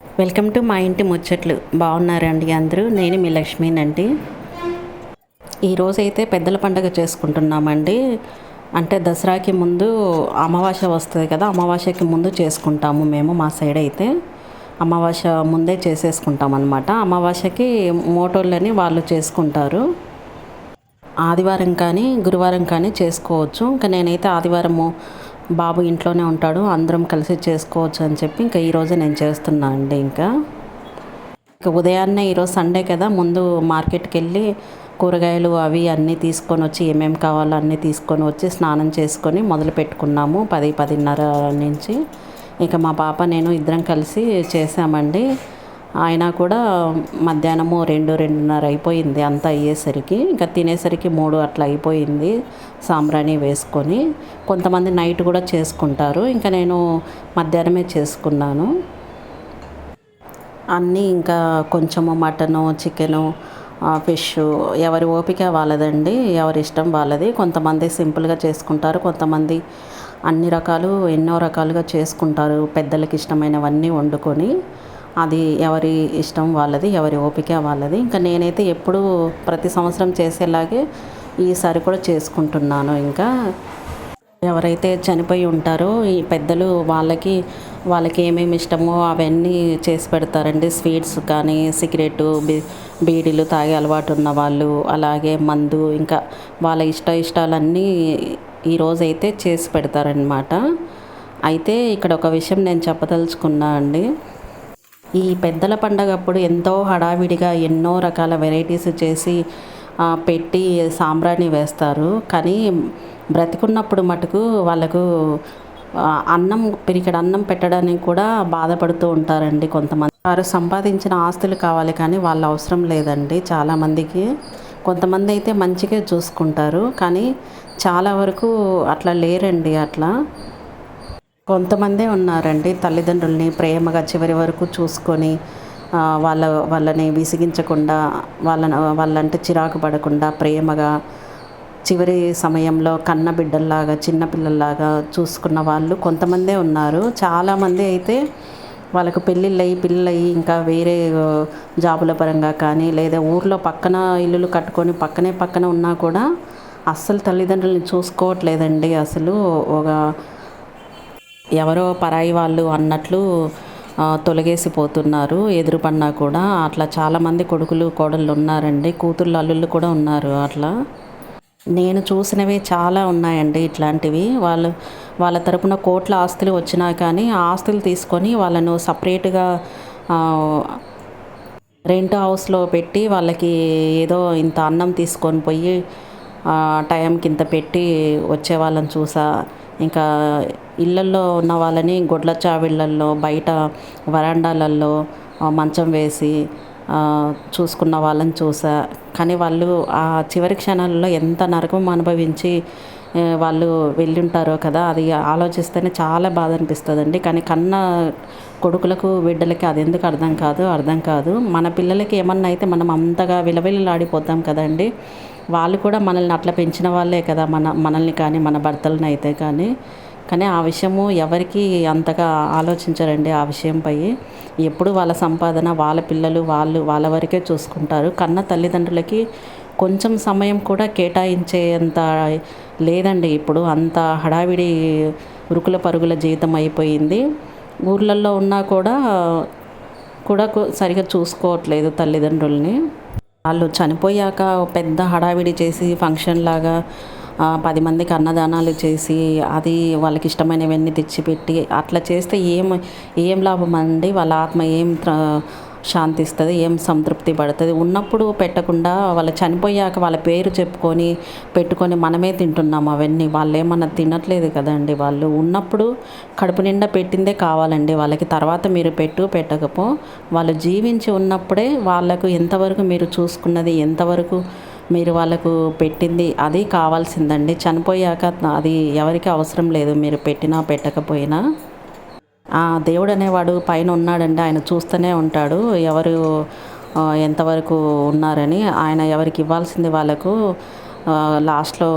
Welcome to మా ఇంటి ముచ్చట్లు. బాగున్నారండి అందరూ? నేను మీ లక్ష్మీనండి. ఈరోజైతే పెద్దల పండుగ చేసుకుంటున్నామండి. అంటే దసరాకి ముందు అమావాస్య వస్తుంది కదా అమావాస్యకి ముందు చేసుకుంటాము మేము మా సైడ్ అయితే అమావాస్య ముందే చేసేసుకుంటాం అనమాట అమావాస్యకి మోటోళ్ళని వాళ్ళు చేసుకుంటారు. ఆదివారం కానీ గురువారం కానీ చేసుకోవచ్చు. ఇంకా నేనైతే ఆదివారము బాబు ఇంట్లోనే ఉంటాడు అందరం కలిసి చేసుకోవచ్చు అని చెప్పి ఇంకా ఈరోజు నేను చేస్తున్నా అండి ఇంకా. ఇంకా ఉదయాన్నే ఈరోజు సండే కదా ముందు మార్కెట్కి వెళ్ళి కూరగాయలు అవి అన్నీ తీసుకొని వచ్చి ఏమేమి కావాలో అన్నీ తీసుకొని వచ్చి స్నానం చేసుకొని మొదలు పెట్టుకున్నాము పది పదిన్నర నుంచి. ఇంకా మా పాప నేను ఇద్దరం కలిసి చేసామండి. అయినా కూడా మధ్యాహ్నము రెండు రెండున్నర అయిపోయింది అంతా అయ్యేసరికి. ఇంకా తినేసరికి మూడు అట్లా అయిపోయింది సాంబ్రాణి వేసుకొని. కొంతమంది నైట్ కూడా చేసుకుంటారు. ఇంకా నేను మధ్యాహ్నమే చేసుకున్నాను. అన్నీ ఇంకా కొంచెము మటను చికెను ఫిష్ ఎవరి ఓపిక వాళ్ళదండి ఎవరి ఇష్టం వాళ్ళది. కొంతమంది సింపుల్గా చేసుకుంటారు కొంతమంది అన్ని రకాలు ఎన్నో రకాలుగా చేసుకుంటారు. పెద్దలకి ఇష్టమైనవన్నీ వండుకొని. అది ఎవరి ఇష్టం వాళ్ళది ఎవరి ఓపిక వాళ్ళది. ఇంకా నేనైతే ఎప్పుడు ప్రతి సంవత్సరం చేసేలాగే ఈసారి కూడా చేసుకుంటున్నాను ఇంకా. ఎవరైతే చనిపోయి ఉంటారో ఈ పెద్దలు వాళ్ళకి వాళ్ళకి ఏమేమి ఇష్టమో అవన్నీ చేసి పెడతారండి. స్వీట్స్ కానీ సిగరెట్ బీ బీడీలు తాగే అలవాటు ఉన్న వాళ్ళు అలాగే మందు ఇంకా వాళ్ళ ఇష్ట ఇష్టాలన్నీ ఈరోజైతే చేసి పెడతారనమాట అయితే ఇక్కడ ఒక విషయం నేను చెప్పదలుచుకున్నా అండి. ఈ పెద్దల పండగ అప్పుడు ఎంతో హడావిడిగా ఎన్నో రకాల వెరైటీస్ చేసి పెట్టి సాంబ్రాణి వేస్తారు. కానీ బ్రతికున్నప్పుడు మటుకు వాళ్ళకు అన్నం పిరికడ అన్నం పెట్టడానికి కూడా బాధపడుతూ ఉంటారండి కొంతమంది. వారు సంపాదించిన ఆస్తులు కావాలి కానీ వాళ్ళ అవసరం లేదండి చాలామందికి. కొంతమంది అయితే మంచిగా చూసుకుంటారు. కానీ చాలా వరకు అట్లా లేరండి అట్లా. కొంతమందే ఉన్నారండి తల్లిదండ్రుల్ని ప్రేమగా చివరి వరకు చూసుకొని వాళ్ళ వాళ్ళని విసిగించకుండా వాళ్ళని వాళ్ళంటే చిరాకు పడకుండా ప్రేమగా చివరి సమయంలో కన్న బిడ్డల్లాగా చిన్నపిల్లల్లాగా చూసుకున్న వాళ్ళు కొంతమందే ఉన్నారు. చాలామంది అయితే వాళ్ళకు పెళ్ళిళ్ళయి పిల్లలయ్యి ఇంకా వేరే జాబుల పరంగా కానీ లేదా ఊర్లో పక్కన ఇల్లులు కట్టుకొని పక్కనే పక్కన ఉన్నా కూడా అస్సలు తల్లిదండ్రులని చూసుకోవట్లేదండి. అసలు ఒక ఎవరో పరాయి వాళ్ళు అన్నట్లు తొలగేసిపోతున్నారు. ఎదురుపన్నా కూడా అట్లా చాలామంది కొడుకులు కోడళ్ళు ఉన్నారండి. కూతుళ్ళు అల్లుళ్ళు కూడా ఉన్నారు అట్లా. నేను చూసినవి చాలా ఉన్నాయండి ఇట్లాంటివి. వాళ్ళు వాళ్ళ తరపున కోట్ల ఆస్తులు వచ్చినా కానీ ఆ ఆస్తులు తీసుకొని వాళ్ళను సపరేట్గా రెంట్ హౌస్లో పెట్టి వాళ్ళకి ఏదో ఇంత అన్నం తీసుకొని పోయి టైంకి ఇంత పెట్టి వచ్చే వాళ్ళని చూసా. ఇంకా ఇళ్ళల్లో ఉన్న వాళ్ళని గొడ్ల చావిళ్ళల్లో బయట వరాండాలల్లో మంచం వేసి చూసుకున్న వాళ్ళని చూసా. కానీ వాళ్ళు ఆ చివరి క్షణాలలో ఎంత నరకం అనుభవించి వాళ్ళు వెళ్ళుంటారో కదా అది ఆలోచిస్తేనే చాలా బాధ అనిపిస్తుందండి. కానీ కన్న కొడుకులకు బిడ్డలకి అది ఎందుకు అర్థం కాదు అర్థం కాదు. మన పిల్లలకి ఏమన్నా అయితే మనం అంతగా విలవిల్లాడిపోతాం కదండి. వాళ్ళు కూడా మనల్ని అట్లా పెంచిన వాళ్ళే కదా మన మనల్ని కానీ మన భర్తలను అయితే కానీ. కానీ ఆ విషయము ఎవరికి అంతగా ఆలోచించరండి ఆ విషయంపై. ఎప్పుడు వాళ్ళ సంపాదన వాళ్ళ పిల్లలు వాళ్ళు వాళ్ళ వరకే చూసుకుంటారు. కన్న తల్లిదండ్రులకి కొంచెం సమయం కూడా కేటాయించేంత లేదండి. ఇప్పుడు అంత హడావిడి ఉరుకుల పరుగుల జీవితం అయిపోయింది. ఊర్లలో ఉన్నా కూడా కూడా సరిగా చూసుకోవట్లేదు తల్లిదండ్రుల్ని. వాళ్ళు చనిపోయాక పెద్ద హడావిడి చేసి ఫంక్షన్ లాగా పది మందికి అన్నదానాలు చేసి అది వాళ్ళకి ఇష్టమైనవన్నీ తెచ్చిపెట్టి అట్లా చేస్తే ఏం ఏం లాభం అండి? వాళ్ళ ఆత్మ ఏం శాంతిస్తుంది? ఏం సంతృప్తి పడుతుంది? ఉన్నప్పుడు పెట్టకుండా వాళ్ళు చనిపోయాక వాళ్ళ పేరు చెప్పుకొని పెట్టుకొని మనమే తింటున్నాం అవన్నీ. వాళ్ళు ఏమన్నా తినట్లేదు కదండి వాళ్ళు. ఉన్నప్పుడు కడుపు నిండా పెట్టిందే కావాలండి. వాళ్ళకి తర్వాత మీరు పెట్టు పెట్టకపో. వాళ్ళు జీవించి ఉన్నప్పుడే వాళ్ళకు ఎంతవరకు మీరు చూసుకున్నది ఎంతవరకు మీరు వాళ్ళకు పెట్టింది అది కావాల్సిందండి. చనిపోయాక అది ఎవరికి అవసరం లేదు. మీరు పెట్టినా పెట్టకపోయినా. దేవుడు అనేవాడు పైన ఉన్నాడండి. ఆయన చూస్తూనే ఉంటాడు. ఎవరు ఎంతవరకు ఉన్నారని. ఆయన ఎవరికి ఇవ్వాల్సింది వాళ్ళకు లాస్ట్లో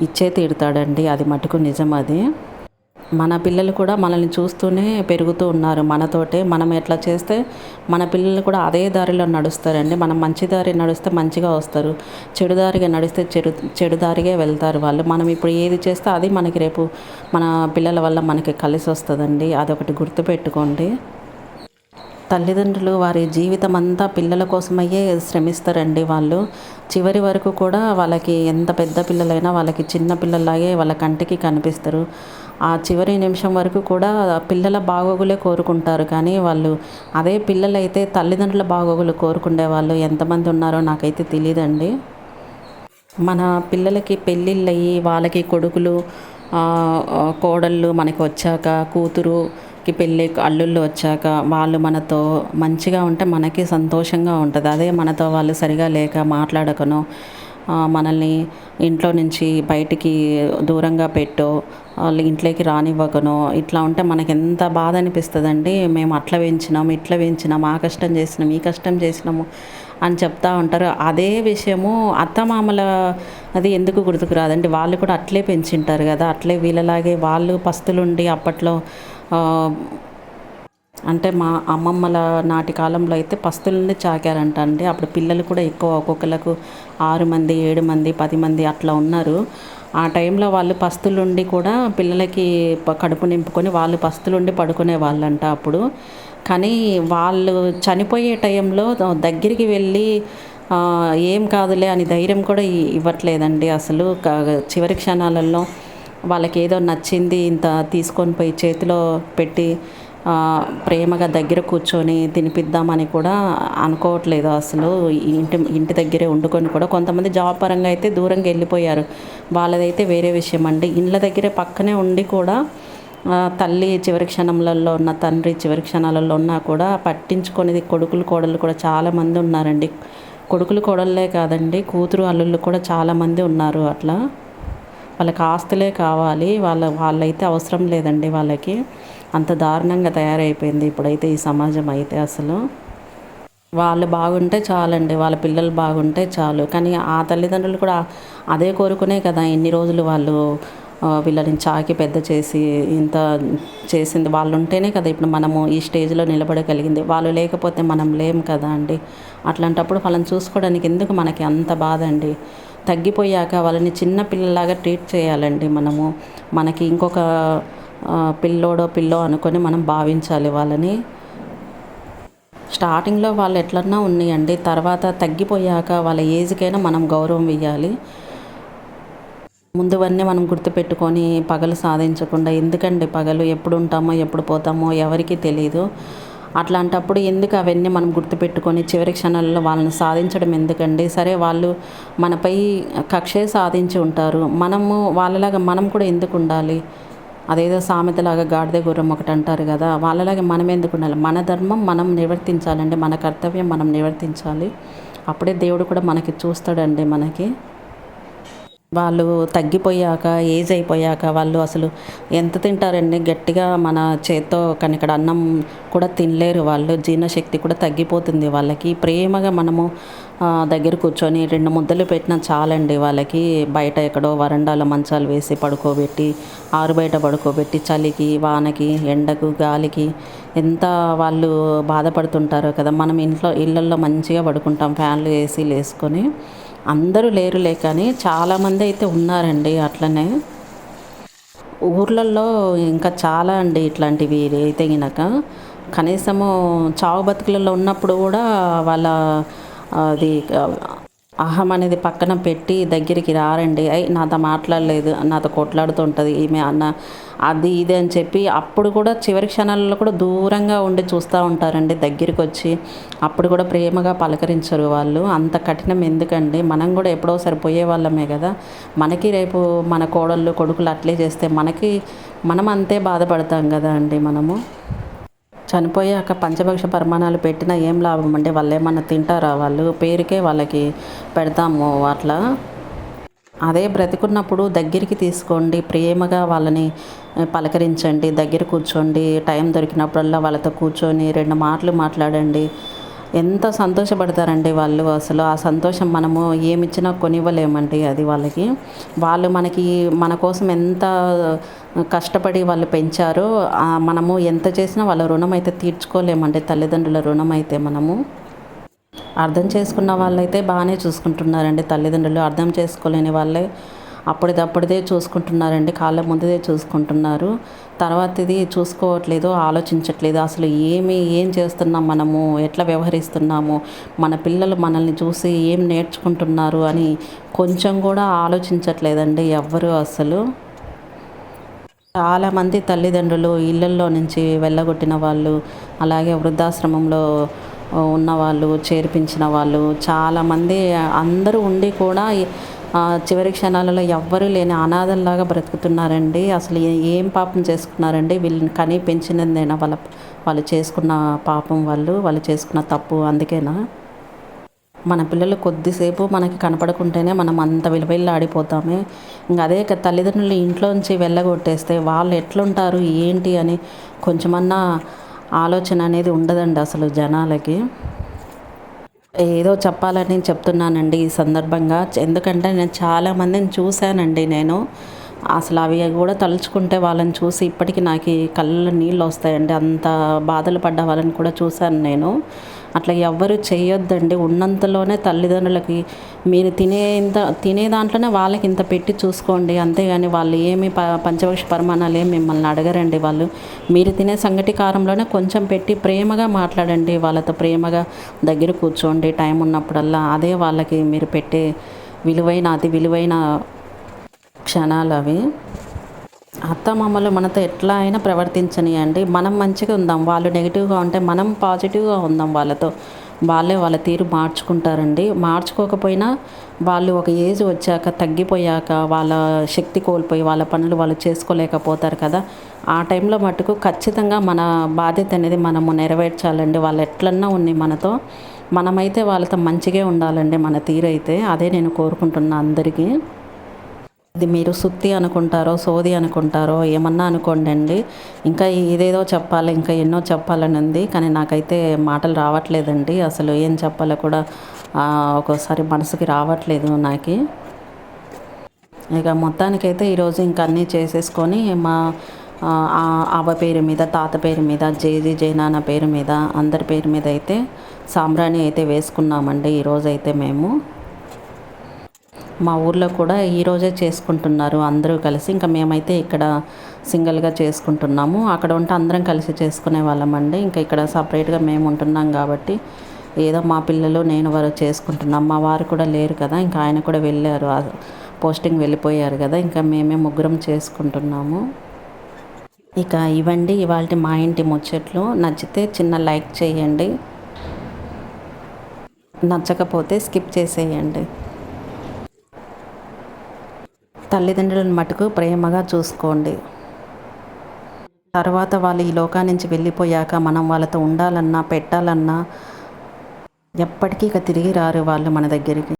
ఇచ్చే తీరుతాడండి. అది మటుకు నిజం అది. మన పిల్లలు కూడా మనల్ని చూస్తూనే పెరుగుతూ ఉన్నారు మనతోటే. మనం ఎట్లా చేస్తే మన పిల్లలు కూడా అదే దారిలో నడుస్తారండి. మనం మంచి దారి నడిస్తే మంచిగా వస్తారు. చెడు దారిగా నడిస్తే చెడు చెడుదారిగా వెళ్తారు వాళ్ళు. మనం ఇప్పుడు ఏది చేస్తే అది మనకి రేపు మన పిల్లల వల్ల మనకి కలిసి వస్తుందండి. అదొకటి గుర్తుపెట్టుకోండి. తల్లిదండ్రులు వారి జీవితం అంతా పిల్లల కోసమయ్యే శ్రమిస్తారండి వాళ్ళు. చివరి వరకు కూడా వాళ్ళకి ఎంత పెద్ద పిల్లలైనా వాళ్ళకి చిన్న పిల్లలాగే వాళ్ళ కంటికి కనిపిస్తారు. ఆ చివరి నిమిషం వరకు కూడా పిల్లల బాగోగులే కోరుకుంటారు. కానీ వాళ్ళు అదే పిల్లలైతే తల్లిదండ్రుల బాగోగులు కోరుకునే వాళ్ళు ఎంతమంది ఉన్నారో నాకైతే తెలియదండి మన పిల్లలకి పెళ్ళిళ్ళు అయ్యి వాళ్ళకి కొడుకులు కోడళ్ళు మనకి వచ్చాక కూతురు పెళ్ళికి పెళ్ళి అల్లుళ్ళు వచ్చాక వాళ్ళు మనతో మంచిగా ఉంటే మనకి సంతోషంగా ఉంటుంది. అదే మనతో వాళ్ళు సరిగా లేక మాట్లాడకనో. మనల్ని ఇంట్లో నుంచి బయటికి దూరంగా పెట్టో వాళ్ళు ఇంట్లోకి రానివ్వకనో. ఇట్లా ఉంటే మనకి ఎంత బాధ అనిపిస్తుందండి. మేము అట్లా పెంచినాము ఇట్లా పెంచినాము ఆ కష్టం చేసినాము ఈ కష్టం చేసినాము అని చెప్తా ఉంటారు. అదే విషయము అత్తమామల అది ఎందుకు గుర్తుకు రాదండి? వాళ్ళు కూడా అట్లే పెంచింటారు కదా. అట్లే వీళ్ళలాగే వాళ్ళు పస్తులుండి అప్పట్లో అంటే మా అమ్మమ్మల నాటి కాలంలో అయితే పస్తులని చాకారంట అండి. అప్పుడు పిల్లలు కూడా ఎక్కువ ఒక్కొక్కలకు ఆరు మంది ఏడు మంది పది మంది అట్లా ఉన్నారు. ఆ టైంలో వాళ్ళు పస్తులుండి కూడా పిల్లలకి కడుపు నింపుకొని వాళ్ళు పస్తులుండి పడుకునే వాళ్ళంట అప్పుడు. కానీ వాళ్ళు చనిపోయే టైంలో దగ్గరికి వెళ్ళి ఏం కాదులే అని ధైర్యం కూడా ఇవ్వట్లేదండి అసలు. చివరి క్షణాలలో వాళ్ళకి ఏదో నచ్చింది ఇంత తీసుకొని పోయి చేతిలో పెట్టి ప్రేమగా దగ్గర కూర్చొని తినిపిద్దామని కూడా అనుకోవట్లేదు అసలు. ఇంటి ఇంటి దగ్గరే వండుకొని కూడా కొంతమంది జాబ్ పరంగా అయితే దూరంగా వెళ్ళిపోయారు. వాళ్ళదైతే వేరే విషయం అండి. ఇండ్ల దగ్గరే పక్కనే ఉండి కూడా తల్లి చివరి క్షణములలో ఉన్న తండ్రి చివరి క్షణాలలో ఉన్నా కూడా పట్టించుకునేది కొడుకులు కోడలు కూడా చాలామంది ఉన్నారండి. కొడుకులు కోడళ్ళే కాదండి కూతురు అల్లుళ్ళు కూడా చాలామంది ఉన్నారు అట్లా. వాళ్ళకి ఆస్తులే కావాలి. వాళ్ళ వాళ్ళైతే అవసరం లేదండి వాళ్ళకి. అంత దారుణంగా తయారైపోయింది ఇప్పుడైతే ఈ సమాజం అయితే అసలు. వాళ్ళు బాగుంటే చాలండి. వాళ్ళ పిల్లలు బాగుంటే చాలు. కానీ ఆ తల్లిదండ్రులు కూడా అదే కోరుకునే కదా ఎన్ని రోజులు వాళ్ళు వీళ్ళని చాకి పెద్ద చేసి ఇంత చేసింది. వాళ్ళు ఉంటేనే కదా ఇప్పుడు మనము ఈ స్టేజ్లో నిలబడగలిగింది. వాళ్ళు లేకపోతే మనం లేం కదా అండి. అట్లాంటప్పుడు వాళ్ళని చూసుకోవడానికి ఎందుకు మనకి అంత బాధ అండి? తగ్గిపోయాక వాళ్ళని చిన్న పిల్లలాగా ట్రీట్ చేయాలండి మనము. మనకి ఇంకొక పిల్లోడో పిల్లో అనుకొని మనం భావించాలి వాళ్ళని. స్టార్టింగ్లో వాళ్ళు ఎట్లన్నా ఉన్నాయండి. తర్వాత తగ్గిపోయాక వాళ్ళ ఏజ్కైనా మనం గౌరవం ఇవ్వాలి ముందువన్నీ మనం గుర్తుపెట్టుకొని పగలు సాధించకుండా ఎందుకండి పగలు? ఎప్పుడు ఉంటామో ఎప్పుడు పోతామో ఎవరికీ తెలియదు అట్లాంటప్పుడు ఎందుకు అవన్నీ మనం గుర్తుపెట్టుకొని చివరి క్షణాలలో వాళ్ళని సాధించడం ఎందుకండి? సరే వాళ్ళు మనపై కక్షే సాధించి ఉంటారు. మనము వాళ్ళలాగా మనం కూడా ఎందుకు ఉండాలి? అదేదో సామెతలాగా గాడిద గుర్రం ఒకటి అంటారు కదా వాళ్ళలాగా మనం ఎందుకు ఉండాలి? మన ధర్మం మనం నివర్తించాలండి మన కర్తవ్యం మనం నివర్తించాలి అప్పుడే దేవుడు కూడా మనకి చూస్తాడండి మనకి. వాళ్ళు తగ్గిపోయాక ఏజ్ అయిపోయాక వాళ్ళు అసలు ఎంత తింటారండి? గట్టిగా మన చేత్తో కనికడ అన్నం కూడా తినలేరు. వాళ్ళు జీర్ణశక్తి కూడా తగ్గిపోతుంది వాళ్ళకి. ప్రేమగా మనము దగ్గర కూర్చొని రెండు ముద్దలు పెట్టినా చాలండి వాళ్ళకి. బయట ఎక్కడో వరండాలో మంచాలు వేసి పడుకోబెట్టి ఆరు బయట పడుకోబెట్టి చలికి వానకి ఎండకు గాలికి ఎంత వాళ్ళు బాధపడుతుంటారో కదా. మనం ఇంట్లో ఇళ్ళల్లో మంచిగా పడుకుంటాం. ఫ్యాన్లు ఏసీలు వేసుకొని అందరూ లేరులే కానీ చాలామంది అయితే ఉన్నారండి అట్లనే. ఊర్లలో ఇంకా చాలా అండి ఇట్లాంటివి అయితే గినక. కనీసము చావు బతుకులలో ఉన్నప్పుడు కూడా వాళ్ళ అది అహం అనేది పక్కన పెట్టి దగ్గరికి రారండి. అయి నాతో మాట్లాడలేదు నాతో కొట్లాడుతుంటుంది ఈమె అన్న అది ఇది అని చెప్పి అప్పుడు కూడా చివరి క్షణాలలో కూడా దూరంగా ఉండి చూస్తూ ఉంటారండి దగ్గరికి వచ్చి అప్పుడు కూడా ప్రేమగా పలకరించరు వాళ్ళు. అంత కఠినం ఎందుకండి? మనం కూడా ఎప్పుడో సరిపోయే వాళ్ళమే కదా. మనకి రేపు మన కోడళ్ళు కొడుకులు అట్లే చేస్తే మనకి మనం అంతే బాధపడతాం కదా అండి మనము. చనిపోయాక పంచభక్ష పరిమాణాలు పెట్టినా ఏం లాభం? అంటే వాళ్ళు ఏమన్నా తింటారా? వాళ్ళు పేరుకే వాళ్ళకి పెడతాము అట్లా. అదే బ్రతికున్నప్పుడు దగ్గరికి తీసుకోండి ప్రేమగా వాళ్ళని పలకరించండి దగ్గర కూర్చోండి టైం దొరికినప్పుడల్లా వాళ్ళతో కూర్చొని రెండు మాటలు మాట్లాడండి. ఎంత సంతోషపడతారండి వాళ్ళు అసలు? ఆ సంతోషం మనము ఏమిచ్చినా కొనివ్వలేమండి అది వాళ్ళకి. వాళ్ళు మనకి మన కోసం ఎంత కష్టపడి వాళ్ళు పెంచారో మనము ఎంత చేసినా వాళ్ళ రుణం అయితే తీర్చుకోలేమండి తల్లిదండ్రుల రుణం అయితే మనము. అర్థం చేసుకున్న వాళ్ళైతే బాగానే చూసుకుంటున్నారండి తల్లిదండ్రులు. అర్థం చేసుకోలేని వాళ్ళే అప్పటిదప్పటిదే చూసుకుంటున్నారండి కాళ్ళ ముందుదే చూసుకుంటున్నారు. తర్వాత ఇది చూసుకోవట్లేదు ఆలోచించట్లేదు. అసలు ఏమి ఏం చేస్తున్నాం మనము? ఎట్లా వ్యవహరిస్తున్నాము? మన పిల్లలు మనల్ని చూసి ఏం నేర్చుకుంటున్నారు అని కొంచెం కూడా ఆలోచించట్లేదండి ఎవ్వరు అసలు. చాలామంది తల్లిదండ్రులు ఇళ్ళల్లో నుంచి వెళ్ళగొట్టిన వాళ్ళు అలాగే వృద్ధాశ్రమంలో ఉన్నవాళ్ళు చేర్పించిన వాళ్ళు చాలామంది అందరూ ఉండి కూడా చివరి క్షణాలలో ఎవ్వరూ లేని అనాథల్లాగా బ్రతుకుతున్నారండి. అసలు ఏం పాపం చేసుకున్నారండి? వీళ్ళని కనీ పెంచినదేనా వాళ్ళ వాళ్ళు చేసుకున్న పాపం వాళ్ళు వాళ్ళు చేసుకున్న తప్పు అందుకేనా? మన పిల్లలు కొద్దిసేపు మనకి కనపడకుంటేనే మనం అంత విలువైల్లు ఆడిపోతామే. ఇంకా అదే తల్లిదండ్రులు ఇంట్లోంచి వెళ్ళగొట్టేస్తే వాళ్ళు ఎట్లుంటారు? ఏంటి అని కొంచెమన్నా ఆలోచన అనేది ఉండదండి అసలు జనాలకి. ఏదో చెప్పాలని చెప్తున్నానండి ఈ సందర్భంగా. ఎందుకంటే నేను చాలామందిని చూశానండి నేను. అసలు అవి కూడా తలుచుకుంటే వాళ్ళని చూసి ఇప్పటికీ నాకు కళ్ళ నీళ్ళు వస్తాయండి. అంత బాధలు పడ్డ వాళ్ళని కూడా చూశాను నేను. అట్లా ఎవ్వరు చేయొద్దండి. ఉన్నంతలోనే తల్లిదండ్రులకి మీరు తినే ఇంత తినే దాంట్లోనే వాళ్ళకి ఇంత పెట్టి చూసుకోండి. అంతేగాని వాళ్ళు ఏమి ప పంచవక్ష పరిమాణాలు ఏమి మిమ్మల్ని అడగరండి వాళ్ళు. మీరు తినే సంగటి కారంలోనే కొంచెం పెట్టి ప్రేమగా మాట్లాడండి. వాళ్ళతో ప్రేమగా దగ్గర కూర్చోండి. టైం ఉన్నప్పుడల్లా అదే వాళ్ళకి మీరు పెట్టే విలువైన అతి విలువైన క్షణాలు అవి. అత్తమామలు మనతో ఎట్లా అయినా ప్రవర్తించనియండి. మనం మంచిగా ఉందాం. వాళ్ళు నెగిటివ్గా ఉంటే మనం పాజిటివ్గా ఉందాం వాళ్ళతో. వాళ్ళే వాళ్ళ తీరు మార్చుకుంటారండి. మార్చుకోకపోయినా వాళ్ళు ఒక ఏజ్ వచ్చాక తగ్గిపోయాక వాళ్ళ శక్తి కోల్పోయి వాళ్ళ పనులు వాళ్ళు చేసుకోలేకపోతారు కదా. ఆ టైంలో మటుకు ఖచ్చితంగా మన బాధ్యత అనేది మనము నెరవేర్చాలండి. వాళ్ళు ఎట్లన్నా ఉన్నాయి మనతో మనమైతే వాళ్ళతో మంచిగా ఉండాలండి మన తీరైతే. అదే నేను కోరుకుంటున్నా అందరికీ. ఇది మీరు సుత్తి అనుకుంటారో సోది అనుకుంటారో ఏమన్నా అనుకోండి అండి ఇంకా ఇదేదో చెప్పాలి ఇంకా ఎన్నో చెప్పాలని ఉంది. కానీ నాకైతే మాటలు రావట్లేదండి. అసలు ఏం చెప్పాలో కూడా ఒక్కోసారి మనసుకి రావట్లేదు నాకు. ఇక మొత్తానికైతే ఈరోజు ఇంకా అన్నీ చేసేసుకొని మా ఆవ పేరు మీద తాత పేరు మీద జేజీ జైనాన్న పేరు మీద అందరి పేరు మీద అయితే సాంబ్రాణి అయితే వేసుకున్నామండి. ఈరోజు అయితే మేము. మా ఊర్లో కూడా ఈరోజే చేసుకుంటున్నారు అందరూ కలిసి. ఇంకా మేమైతే ఇక్కడ సింగిల్గా చేసుకుంటున్నాము. అక్కడ ఉంటే అందరం కలిసి చేసుకునే వాళ్ళమండి ఇంకా ఇక్కడ సపరేట్గా మేము ఉంటున్నాం కాబట్టి ఏదో మా పిల్లలు నేను వారు చేసుకుంటున్నాం. మా వారు కూడా లేరు కదా ఇంకా ఆయన కూడా వెళ్ళారు. పోస్టింగ్ వెళ్ళిపోయారు కదా ఇంకా మేమే ముగ్గురం చేసుకుంటున్నాము. ఇక ఇవ్వండి ఇవాళ మా ఇంటి ముచ్చట్లు. నచ్చితే చిన్న లైక్ చేయండి. నచ్చకపోతే స్కిప్ చేసేయండి. తల్లిదండ్రులను మటుకు ప్రేమగా చూసుకోండి. తర్వాత వాళ్ళు ఈ లోకా నుంచి వెళ్ళిపోయాక మనం వాళ్ళతో ఉండాలన్నా పెట్టాలన్నా ఎప్పటికీ ఇక తిరిగి రారు వాళ్ళు మన దగ్గరికి.